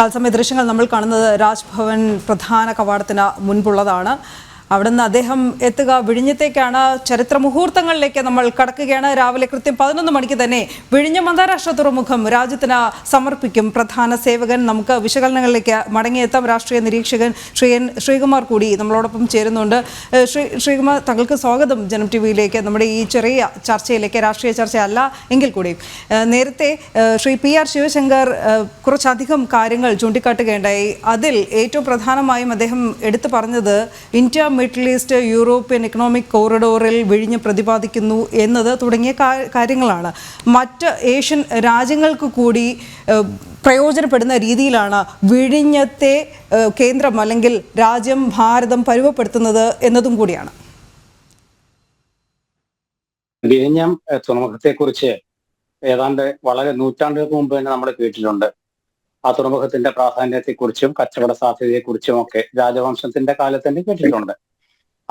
തത്സമയ ദൃശ്യങ്ങൾ നമ്മൾ കാണുന്നത് രാജ്ഭവൻ പ്രധാന കവാടത്തിന് മുൻപുള്ളതാണ്. അവിടുന്ന് അദ്ദേഹം എത്തുക. വിഴിഞ്ഞത്തേക്കാണ് ചരിത്ര മുഹൂർത്തങ്ങളിലേക്ക് നമ്മൾ കടക്കുകയാണ്. രാവിലെ കൃത്യം പതിനൊന്ന് മണിക്ക് തന്നെ വിഴിഞ്ഞം അന്താരാഷ്ട്ര തുറമുഖം രാജ്യത്തിന് സമർപ്പിക്കും. പ്രധാന സേവകൻ നമുക്ക് വിശകലനങ്ങളിലേക്ക് മടങ്ങിയെത്താം. രാഷ്ട്രീയ നിരീക്ഷകൻ ശ്രീ എൻ ശ്രീകുമാർ കൂടി നമ്മളോടൊപ്പം ചേരുന്നുണ്ട്. ശ്രീ ശ്രീകുമാർ തങ്ങൾക്ക് സ്വാഗതം ജനം ടി വിയിലേക്ക് നമ്മുടെ ഈ ചെറിയ ചർച്ചയിലേക്ക് രാഷ്ട്രീയ ചർച്ചയല്ല എങ്കിൽ കൂടി. നേരത്തെ ശ്രീ പി ആർ ശിവശങ്കർ കുറച്ചധികം കാര്യങ്ങൾ ചൂണ്ടിക്കാട്ടുകയുണ്ടായി. അതിൽ ഏറ്റവും പ്രധാനമായും അദ്ദേഹം എടുത്തു പറഞ്ഞത് India Middle East European economic കോറിഡോറിൽ വിഴിഞ്ഞ് പ്രതിപാദിക്കുന്നു എന്നത് തുടങ്ങിയ കാര്യങ്ങളാണ്. മറ്റ് ഏഷ്യൻ രാജ്യങ്ങൾക്ക് കൂടി പ്രയോജനപ്പെടുന്ന രീതിയിലാണ് വിഴിഞ്ഞത്തെ കേന്ദ്രം അല്ലെങ്കിൽ രാജ്യം ഭാരതം പരുവപ്പെടുത്തുന്നത് എന്നതും കൂടിയാണ്. വിഴിഞ്ഞം തുറമുഖത്തെ കുറിച്ച് ഏതാണ്ട് വളരെ നൂറ്റാണ്ടുകൾക്ക് മുമ്പ് തന്നെ നമ്മൾ കേട്ടിട്ടുണ്ട്. ആ തുറമുഖത്തിന്റെ പ്രാധാന്യത്തെക്കുറിച്ചും കച്ചവട സാധ്യതയെക്കുറിച്ചും ഒക്കെ രാജവംശത്തിന്റെ കാലത്ത് തന്നെ കേട്ടിട്ടുണ്ട്.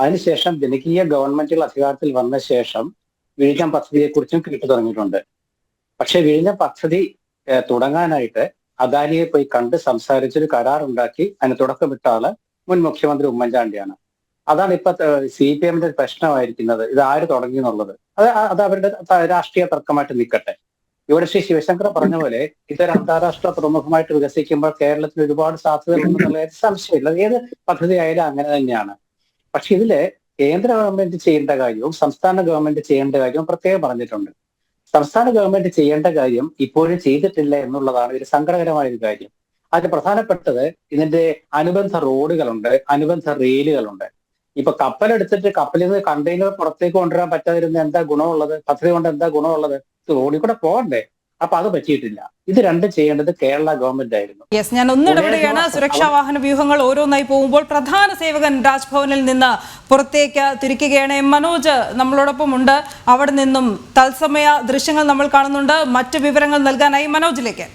അതിനുശേഷം ജനകീയ ഗവൺമെന്റുകൾ അധികാരത്തിൽ വന്ന ശേഷം വിഴിഞ്ഞം പദ്ധതിയെക്കുറിച്ചും കേട്ടു തുടങ്ങിയിട്ടുണ്ട്. പക്ഷെ വിഴിഞ്ഞം പദ്ധതി തുടങ്ങാനായിട്ട് അദാനിയെ പോയി കണ്ട് സംസാരിച്ചൊരു കരാർ ഉണ്ടാക്കി അതിന് തുടക്കമിട്ട ആൾ മുൻ മുഖ്യമന്ത്രി ഉമ്മൻചാണ്ടിയാണ്. അതാണ് ഇപ്പൊ സി പി എമ്മിന്റെ ഒരു പ്രശ്നമായിരിക്കുന്നത്. ഇത് ആര് തുടങ്ങി എന്നുള്ളത്. അത് അത് അവരുടെ രാഷ്ട്രീയ തർക്കമായിട്ട് നിൽക്കട്ടെ. ഇവിടെ ശ്രീ ശിവശങ്കർ പറഞ്ഞ പോലെ ഇതൊരു അന്താരാഷ്ട്ര പ്രമുഖമായിട്ട് വികസിക്കുമ്പോൾ കേരളത്തിന് ഒരുപാട് സാധ്യതകളുണ്ടെന്നുള്ള സംശയമില്ല. ഏത് പദ്ധതി ആയാലും അങ്ങനെ തന്നെയാണ്. പക്ഷെ ഇതിൽ കേന്ദ്ര ഗവൺമെന്റ് ചെയ്യേണ്ട കാര്യവും സംസ്ഥാന ഗവൺമെന്റ് ചെയ്യേണ്ട കാര്യവും പ്രത്യേകം പറഞ്ഞിട്ടുണ്ട്. സംസ്ഥാന ഗവൺമെന്റ് ചെയ്യേണ്ട കാര്യം ഇപ്പോഴും ചെയ്തിട്ടില്ല എന്നുള്ളതാണ് ഒരു സങ്കടകരമായ ഒരു കാര്യം. അതിന് പ്രധാനപ്പെട്ടത് ഇതിന്റെ അനുബന്ധ റോഡുകളുണ്ട് അനുബന്ധ റെയിലുകളുണ്ട്. ഇപ്പൊ കപ്പലെടുത്തിട്ട് കപ്പലിൽ നിന്ന് കണ്ടെയ്നർ പുറത്തേക്ക് കൊണ്ടുവരാൻ പറ്റാതിരുന്ന എന്താ ഗുണമുള്ളത്? പദ്ധതി കൊണ്ട് എന്താ ഗുണമുള്ളത്? റോഡിൽ കൂടെ പോകണ്ടേ? അപ്പൊ അത് പറ്റിയിട്ടില്ല. ഇത് രണ്ടും ചെയ്യേണ്ടത് കേരള ഗവൺമെന്റ് ആയിരുന്നു. യെസ് ഞാൻ ഒന്നിടപെടുകയാണ് സുരക്ഷാ വാഹന വ്യൂഹങ്ങൾ ഓരോന്നായി പോകുമ്പോൾ പ്രധാന സേവകൻ രാജ്ഭവനിൽ നിന്ന് പുറത്തേക്ക് തിരിക്കുകയാണ്. എം മനോജ് നമ്മളോടൊപ്പം ഉണ്ട്. അവിടെ നിന്നും തത്സമയ ദൃശ്യങ്ങൾ നമ്മൾ കാണുന്നുണ്ട്. മറ്റ് വിവരങ്ങൾ നൽകാനായി മനോജിലേക്ക്.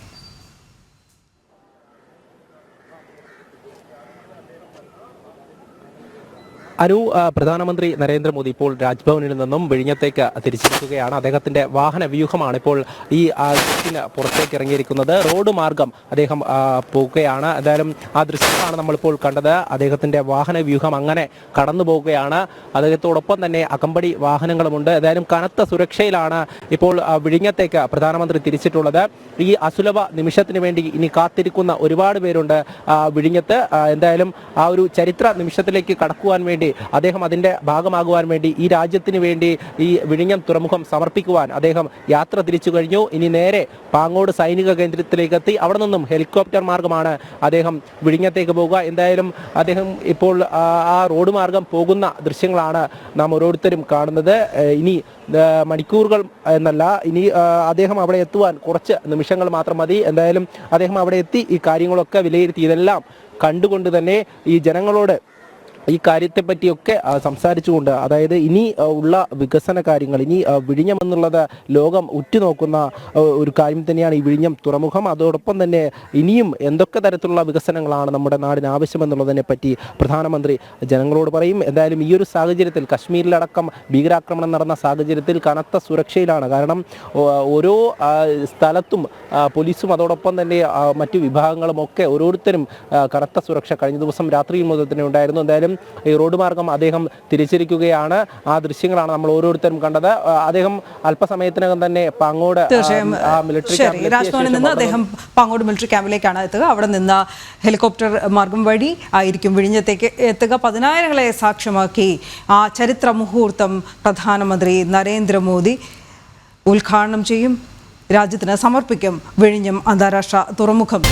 ആ, പ്രധാനമന്ത്രി നരേന്ദ്രമോദി ഇപ്പോൾ രാജ്ഭവനിൽ നിന്നും വിഴിഞ്ഞത്തേക്ക് തിരിച്ചിരിക്കുകയാണ്. അദ്ദേഹത്തിന്റെ വാഹന വ്യൂഹമാണ് ഇപ്പോൾ ഈ പുറത്തേക്ക് ഇറങ്ങിയിരിക്കുന്നത്. റോഡ് മാർഗം അദ്ദേഹം പോവുകയാണ്. എന്തായാലും ആ ദൃശ്യമാണ് നമ്മളിപ്പോൾ കണ്ടത്. അദ്ദേഹത്തിന്റെ വാഹന വ്യൂഹം അങ്ങനെ കടന്നു പോവുകയാണ്. അദ്ദേഹത്തോടൊപ്പം തന്നെ അകമ്പടി വാഹനങ്ങളുമുണ്ട്. ഏതായാലും കനത്ത സുരക്ഷയിലാണ് ഇപ്പോൾ വിഴിഞ്ഞത്തേക്ക് പ്രധാനമന്ത്രി തിരിച്ചിട്ടുള്ളത്. ഈ അസുലഭ നിമിഷത്തിന് വേണ്ടി ഇനി കാത്തിരിക്കുന്ന ഒരുപാട് പേരുണ്ട് വിഴിഞ്ഞത്ത്. എന്തായാലും ആ ഒരു ചരിത്ര നിമിഷത്തിലേക്ക് കടക്കുവാൻ വേണ്ടി അദ്ദേഹം അതിന്റെ ഭാഗമാകുവാൻ വേണ്ടി ഈ രാജ്യത്തിന് വേണ്ടി ഈ വിഴിഞ്ഞം തുറമുഖം സമർപ്പിക്കുവാൻ അദ്ദേഹം യാത്ര തിരിച്ചു കഴിഞ്ഞു. ഇനി നേരെ പാങ്ങോട് സൈനിക കേന്ദ്രത്തിലേക്ക് എത്തി അവിടെ നിന്നും ഹെലികോപ്റ്റർ മാർഗമാണ് അദ്ദേഹം വിഴിഞ്ഞത്തേക്ക് പോകുക. എന്തായാലും അദ്ദേഹം ഇപ്പോൾ ആ, റോഡ് മാർഗം പോകുന്ന ദൃശ്യങ്ങളാണ് നാം ഓരോരുത്തരും കാണുന്നത്. ഇനി മണിക്കൂറുകൾ എന്നല്ല ഇനി അദ്ദേഹം അവിടെ എത്തുവാൻ കുറച്ച് നിമിഷങ്ങൾ മാത്രം മതി. എന്തായാലും അദ്ദേഹം അവിടെ എത്തി ഈ കാര്യങ്ങളൊക്കെ വിലയിരുത്തി. ഇതെല്ലാം കണ്ടുകൊണ്ട് തന്നെ ഈ ജനങ്ങളോട് ഈ കാര്യത്തെ പറ്റിയൊക്കെ സംസാരിച്ചുകൊണ്ട് അതായത് ഇനി ഉള്ള വികസന കാര്യങ്ങൾ ഇനി വിഴിഞ്ഞം എന്നുള്ളത് ലോകം ഉറ്റുനോക്കുന്ന ഒരു കാര്യം തന്നെയാണ് ഈ വിഴിഞ്ഞം തുറമുഖം. അതോടൊപ്പം തന്നെ ഇനിയും എന്തൊക്കെ തരത്തിലുള്ള വികസനങ്ങളാണ് നമ്മുടെ നാടിന് ആവശ്യമെന്നുള്ളതിനെ പറ്റി പ്രധാനമന്ത്രി ജനങ്ങളോട് പറയും. എന്തായാലും ഈ ഒരു സാഹചര്യത്തിൽ കശ്മീരിലടക്കം ഭീകരാക്രമണം നടന്ന സാഹചര്യത്തിൽ കനത്ത സുരക്ഷയിലാണ്. കാരണം ഓരോ സ്ഥലത്തും പോലീസും അതോടൊപ്പം തന്നെ മറ്റു വിഭാഗങ്ങളും ഒക്കെ ഓരോരുത്തരും കനത്ത സുരക്ഷ കഴിഞ്ഞ ദിവസം രാത്രിയിൽ മുതൽ തന്നെ ഉണ്ടായിരുന്നു. എന്തായാലും ഈ റോഡ് മാർഗം അദ്ദേഹം തിരിച്ചിരിക്കുകയാണ്. ആ ദൃശ്യങ്ങളാണ് നമ്മൾ ഓരോരുത്തരും കണ്ടത്. അദ്ദേഹം അല്പസമയത്തിനകം തന്നെ പാങ്ങോട് ശരി രാജ്ഭവനിൽ നിന്ന് അദ്ദേഹം പാങ്ങോട് മിലിറ്ററി ക്യാമ്പിലേക്കാണ് എത്തുക. അവിടെ നിന്ന് ഹെലികോപ്റ്റർ മാർഗം വഴി ആയിരിക്കും വിഴിഞ്ഞത്തേക്ക് എത്തുക. പതിനായിരങ്ങളെ സാക്ഷ്യമാക്കി ആ ചരിത്ര മുഹൂർത്തം പ്രധാനമന്ത്രി നരേന്ദ്രമോദി ഉദ്ഘാടനം ചെയ്യും. രാജ്യത്തിന് സമർപ്പിക്കും വിഴിഞ്ഞം അന്താരാഷ്ട്ര തുറമുഖം.